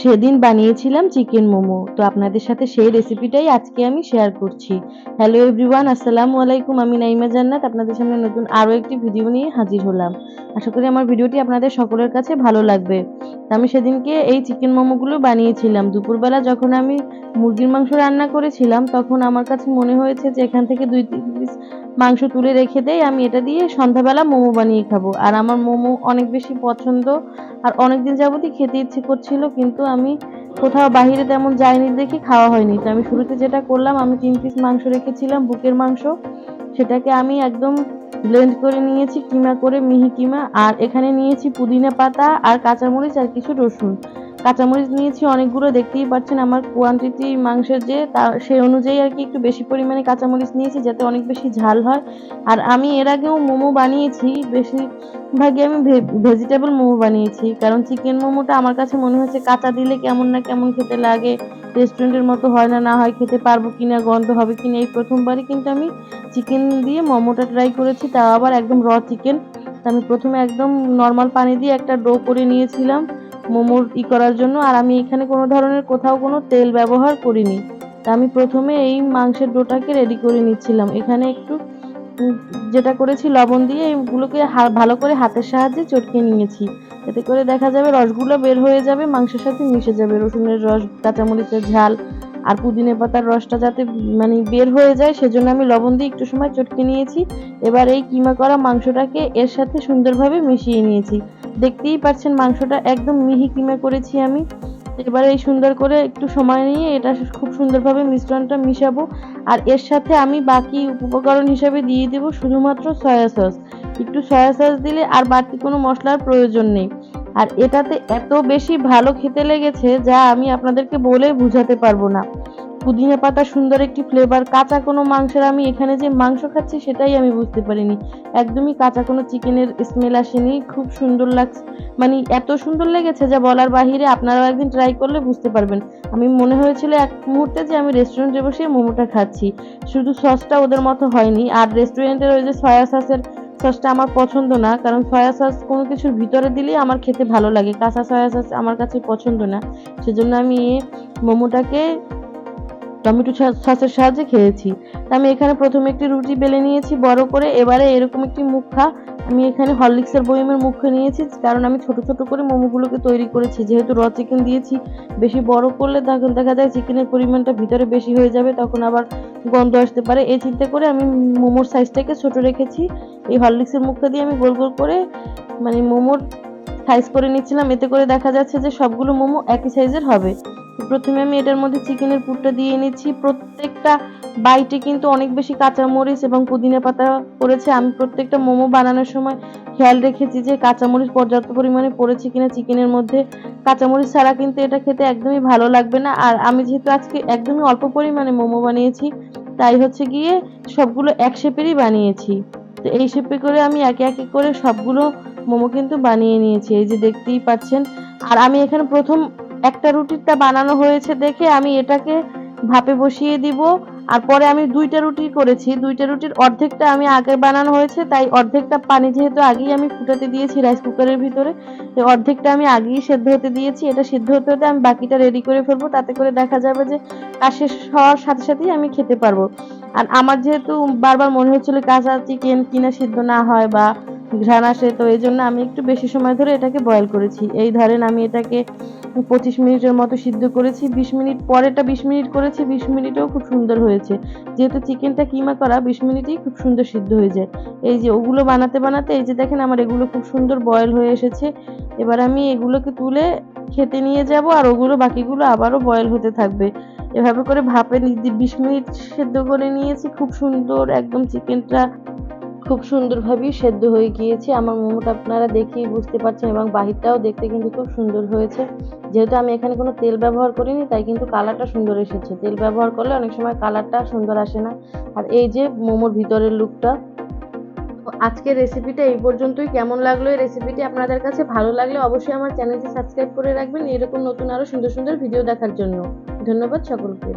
সেদিন বানিয়েছিলাম চিকেন মোমো। তো আপনাদের সাথে সেই রেসিপিটাই আজকে আমি শেয়ার করছি। হ্যালো এভরিওয়ান আসসালামু আলাইকুম। আমি নাইমা জান্নাত, আপনাদের সামনে নতুন আরও একটি ভিডিও নিয়ে হাজির হলাম। আশা করি আমার ভিডিওটি আপনাদের সকলের কাছে ভালো লাগবে। আমি সেদিনকে এই চিকেন মোমোগুলো বানিয়েছিলাম। দুপুরবেলা যখন আমি মুরগির মাংস রান্না করেছিলাম, তখন আমার কাছে মনে হয়েছে যে এখান থেকে দুই তিন পিস মাংস তুলে রেখে দেই, আমি এটা দিয়ে সন্ধ্যাবেলা মোমো বানিয়ে খাব। আর আমার মোমো অনেক বেশি পছন্দ, আর অনেক দিন যাবতই খেতে ইচ্ছে করছিল, কিন্তু আমি কোথাও বাহিরে তেমন যাইনি দেখে খাওয়া হয়নি। তো আমি শুরুতে যেটা করলাম, আমি তিন পিস মাংস রেখেছিলাম, বুকের মাংস। সেটাকে আমি একদম ব্লেন্ড করে নিয়েছি, কিমা করে মিহি কিমা, আর এখানে নিয়েছি পুদিনা পাতা, আর কাঁচামরিচ, আর কিছু রসুন। কাঁচামরিচ নিয়েছি, অনেকগুলো দেখতেই পাচ্ছেন আমার কোয়ান্টিটি মাংসের যে, তা সেই অনুযায়ী আর কি একটু বেশি পরিমাণে কাঁচামরিচ নিয়েছি যাতে অনেক বেশি ঝাল হয়। আর আমি এর আগেও মোমো বানিয়েছি, বেশিরভাগই আমি ভেজিটেবল মোমো বানিয়েছি, কারণ চিকেন মোমোটা আমার কাছে মনে হচ্ছে কাঁচা দিলে কেমন না কেমন খেতে লাগে রেস্টুরেন্টের মতো হয় না না হয় খেতে পারব কিনা, গন্ধ হবে কিনা, এই প্রথমবারই কিন্তু আমি চিকেন দিয়ে মোমোটা ট্রাই করেছি, তাও আবার একদম র চিকেন আমি প্রথমে একদম নর্মাল পানি দিয়ে একটা ডো করে নিয়েছিলাম। মোমোর ই করার জন্য, আর আমি এখানে কোনো ধরনের কোথাও কোনো তেল ব্যবহার করিনি। তা আমি প্রথমে এই মাংসের ডোটাকে রেডি করে নিচ্ছিলাম। এখানে একটু যেটা করেছি, লবণ দিয়ে এগুলোকে ভালো করে হাতের সাহায্যে চটকে নিয়েছি। এতে করে দেখা যাবে রসগুলো বের হয়ে যাবে, মাংসের সাথে মিশে যাবে। রসুনের রস, কাঁচামরিচের ঝাল, আর পুদিনে পাতার রসটা যাতে মানে বের হয়ে যায়, সেজন্য আমি লবণ দিয়ে একটু সময় চটকে নিয়েছি। এবার এই কিমা করা মাংসটাকে এর সাথে সুন্দরভাবে মিশিয়ে নিয়েছি। দেখতেই পাচ্ছেন মাংসটা একদম মিহি কিমা করেছি আমি। এবারে এই সুন্দর করে একটু সময় নিয়ে এটা খুব সুন্দরভাবে মিশ্রণটা মিশাবো। আর এর সাথে আমি বাকি উপকরণ হিসাবে দিয়ে দেবো শুধুমাত্র সয়া সস। একটু সয়া সস দিলে আর বাড়তি কোনো মশলার প্রয়োজন নেই। আর এটাতে এত বেশি ভালো খেতে লেগেছে যা আমি আপনাদেরকে বলে বুঝাতে পারব না। পুদিনা পাতা সুন্দর একটি ফ্লেভার কাঁচা কোনো মাংসের আমি এখানে যে মাংস খাচ্ছি সেটাই আমি বুঝতে পারিনি। একদমই কাঁচা কোনো চিকেনের স্মেল আসেনি, খুব সুন্দর লাগছে। মানে এত সুন্দর লেগেছে যা বলার বাহিরে আপনারাও একদিন ট্রাই করলে বুঝতে পারবেন। আমি মনে হয়েছিল এক মুহূর্তে যে আমি রেস্টুরেন্টে বসে মোমোটা খাচ্ছি। শুধু সসটা ওদের মতো হয়নি, আর রেস্টুরেন্টের ওই যে সয়া সসের সসটা আমার পছন্দ না, কারণ সয়া সস কোনো কিছুর ভিতরে দিলেই আমার খেতে ভালো লাগে। কাঁচা সয়া সস আমার কাছে পছন্দ না। সেজন্য আমি মোমোটাকে টমেটো সসের সাহায্যে খেয়েছি। আমি এখানে প্রথমে একটি রুটি বেলে নিয়েছি, বড় করে। এবারে এরকম একটি মুখা আমি এখানে হরলিক্সের বয়মের মুখে নিয়েছি, কারণ আমি ছোট ছোট করে মোমোগুলোকে তৈরি করেছি। যেহেতু র চিকেন দিয়েছি, বেশি বড় করলে তখন দেখা যায় চিকেনের পরিমাণটা ভিতরে বেশি হয়ে যাবে, তখন আবার গন্ধ আসতে পারে। এই চিন্তা করে আমি মোমোর সাইজটাকে ছোট রেখেছি। এই হরলিক্সের মুখটা দিয়ে আমি গোল গোল করে মানে মোমোর সাইজ করে নিচ্ছিলাম। এতে করে দেখা যাচ্ছে যে সবগুলো মোমো একই সাইজের হবে। প্রথমে আমি এটার মধ্যে চিকেনের পুরটা দিয়ে নিচ্ছি প্রত্যেকটা বাইটে কিন্তু অনেক বেশি কাঁচামরিচ এবং পুদিনা পাতা পড়েছে। আমি প্রত্যেকটা মোমো বানানোর সময় খেয়াল রেখেছি যে কাঁচামরিচ পর্যাপ্ত পরিমাণে পড়েছে কিনা চিকেনের মধ্যে। কাঁচামরিচ ছাড়া কিন্তু এটা খেতে একদমই ভালো লাগবে না। আর আমি যেহেতু আজকে একদমই অল্প পরিমাণে মোমো বানিয়েছি, তাই হচ্ছে গিয়ে সবগুলো এক শেপেরই বানিয়েছি। তো এই শেপে করে আমি একে একে করে সবগুলো মোমো কিন্তু বানিয়ে নিয়েছি। এই যে দেখতেই পাচ্ছেন। আর আমি এখানে প্রথম একটা রুটিটা বানানো হয়েছে দেখে আমি এটাকে ভাপে বসিয়ে দিব। আর পরে আমি দুইটা রুটি করেছি। দুইটা রুটির অর্ধেকটা আমি আগে বানানো হয়েছে, তাই অর্ধেকটা পানি যেহেতু আগেই আমি ফুটাতে দিয়েছি রাইস কুকারের ভিতরে, তো অর্ধেকটা আমি আগেই সেদ্ধ হতে দিয়েছি। এটা সিদ্ধ হতে হতে আমি বাকিটা রেডি করে ফেলব, তাতে করে দেখা যাবে যে কাজ শেষ হওয়ার সাথে সাথেই আমি খেতে পারব। আর আমার যেহেতু বারবার মনে হচ্ছিল কাঁচা চিকেন কিনা সিদ্ধ না হয় বা ঘ্রাণ আসে। তো এই জন্য আমি একটু বেশি সময় ধরে এটাকে বয়েল করেছি। এই ধরেন আমি এটাকে পঁচিশ মিনিটের মতো সিদ্ধ করেছি। বিশ মিনিট পরেটা বিশ মিনিট করেছি। বিশ মিনিটেও খুব সুন্দর হয়েছে। যেহেতু চিকেনটা কিমা করা, বিশ মিনিটেই খুব সুন্দর সিদ্ধ হয়ে যায়। এই যে ওগুলো বানাতে বানাতে, এই যে দেখেন আমার এগুলো খুব সুন্দর বয়েল হয়ে এসেছে। এবার আমি এগুলোকে তুলে খেতে নিয়ে যাব আর ওগুলো বাকিগুলো আবারও বয়েল হতে থাকবে। এভাবে করে ভাপে বিশ মিনিট সেদ্ধ করে নিয়েছি। খুব সুন্দর একদম চিকেনটা খুব সুন্দরভাবেই সেদ্ধ হয়ে গিয়েছে। আমার মোমোটা আপনারা দেখেই বুঝতে পারছেন এবং বাহিরটাও দেখতে কিন্তু খুব সুন্দর হয়েছে। যেহেতু আমি এখানে কোনো তেল ব্যবহার করিনি, তাই কিন্তু কালারটা সুন্দর এসেছে। তেল ব্যবহার করলে অনেক সময় কালারটা সুন্দর আসে না। আর এই যে মোমোর ভিতরের লুকটা আজকের রেসিপিটা এই পর্যন্তই। কেমন লাগল এই রেসিপিটি আপনাদের কাছে? ভালো লাগলে অবশ্যই আমার চ্যানেলটি সাবস্ক্রাইব করে রাখবেন। এরকম নতুন আরও সুন্দর সুন্দর ভিডিও দেখার জন্য। ধন্যবাদ সকলকে।